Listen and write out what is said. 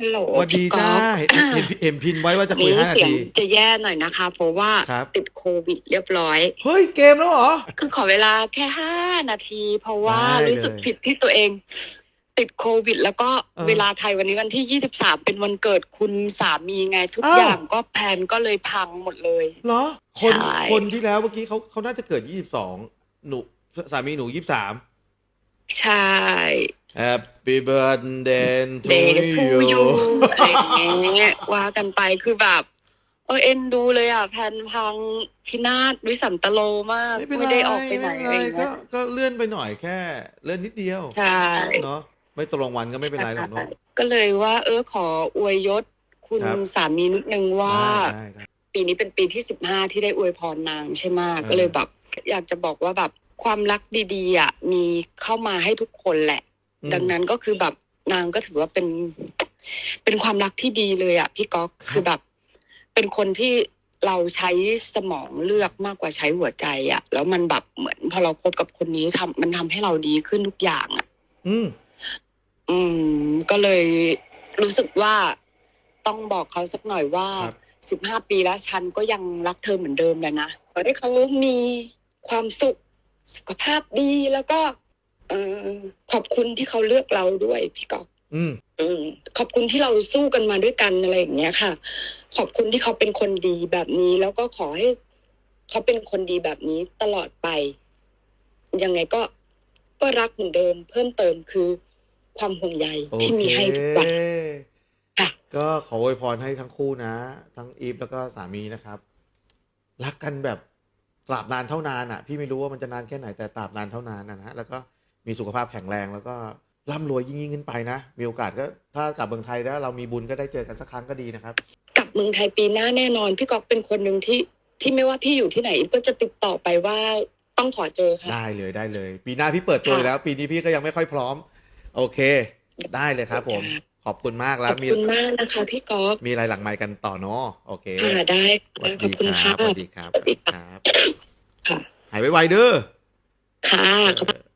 ฮัลโหลสวัสดีพี่ก๊จ้าอฟเห็นเห็นเห็นพินไว้ว่าจะคุยนี้ห้านาเสียงที จะแย่หน่อยนะคะ เพราะว่าครับ ติดโควิดเรียบร้อย เฮ้ยเกมแล้วเหรอ คือขอเวลาแค่ห้านาที เพราะว่าได้เลยรู้สึกผิดที่ตัวเอง ติดโควิด แล้วก็เออเวลาไทยวันนี้วันที่ยี่สิบสามเป็นวันเกิดคุณสามีไงทุกอ้าว อย่างก็แพลนก็เลยพังหมดเลย เหรอ คนใช่ คนที่แล้วเมื่อกี้เขาเขาน่าจะเกิดยี่สิบสองหนูสามีหนูยี่สิบสามใช่ Happy birthday to Day to you you อะไรอย่างเงี้ยว่ากันไปคือแบบ เออเอ็นดูเลยอะแพลนพังพินาศวิสันตโลมากไม่เป็นไรได้ออกไปไหนม่อะไรเป็นอย่างก็เงี้ยก็เลื่อนไปหน่อยแค่ เลื่อนนิดเดียวใช่เนาะไม่ตรงวันก็ไม่เป็นไรหรอกเนาะ ก็เลยว่า เออขออวยยศคุณครับ สามีนิดนึงว่า ได้ได้ได้ปีนี้เป็นปีที่สิบห้าที่ได้อวยพรนางใช่ไหมเออ ก็เลยแบบ อยากจะบอกว่าแบบความรักดีๆอะมีเข้ามาให้ทุกคนแหละอืม ดังนั้นก็คือแบบนางก็ถือว่าเป็น เป็นความรักที่ดีเลยอะพี่ก๊อกครับคือแบบ เป็นคนที่เราใช้สมองเลือกมากกว่าใช้หัวใจอะ แล้วมันแบบเหมือน พอเราคบกับคนนี้ทำมันทำให้เราดีขึ้นทุกอย่างอะ อืม อืม ก็เลยรู้สึกว่าต้องบอกเขาสักหน่อยว่าครับสิบห้าปีแล้วฉันก็ยังรักเธอเหมือนเดิมเลยนะขอให้เขามีความสุขสุขภาพดีแล้วก็ เออขอบคุณที่เขาเลือกเราด้วยพี่กอฟอืมอืมขอบคุณที่เราสู้กันมาด้วยกันอะไรอย่างเงี้ยค่ะ ขอบคุณที่เขาเป็นคนดีแบบนี้ แล้วก็ขอให้เขาเป็นคนดีแบบนี้ตลอดไป ยังไงก็ก็รักเหมือนเดิม เพิ่มเติมคือความห่วงใยโอที่มีเคให้ทุกวันค่ะก็ขออวยพรให้ทั้งคู่นะ ทั้งอีฟแล้วก็สามีนะครับ รักกันแบบตราบนานเท่านานอะ พี่ไม่รู้ว่ามันจะนานแค่ไหนแต่ตราบนานเท่านานนะนะแล้วก็ มีสุขภาพแข็งแรงแล้วก็ร่ำรวยยิ่งยิ่งขึ้นไปนะ มีโอกาสก็ถ้ากลับเมืองไทยแล้วเรามีบุญก็ได้เจอกันสักครั้งก็ดีนะครับ กลับเมืองไทยปีหน้าแน่นอน พี่กอกเป็นคนหนึ่งที่ที่ไม่ว่าพี่อยู่ที่ไหนก็จะติดต่อไปว่าต้องขอเจอค่ะได้เลยได้เลย ปีหน้าพี่เปิดตัวอยู่แล้ว ปีนี้พี่ก็ยังไม่ค่อยพร้อม โอเค ได้เลยครับผมค่ะขอบคุณมากขแล้วอบมีคุณมากนะคะพี่กอกมีอะไรหลังไมค์กันต่อเนาะโอเคค่ะได้สวัสขอบดีคุณครัค่ะบสวัสดีครับสวัสดีค่ะครับค่ะหายไวๆเด้อค่ะขอบเออ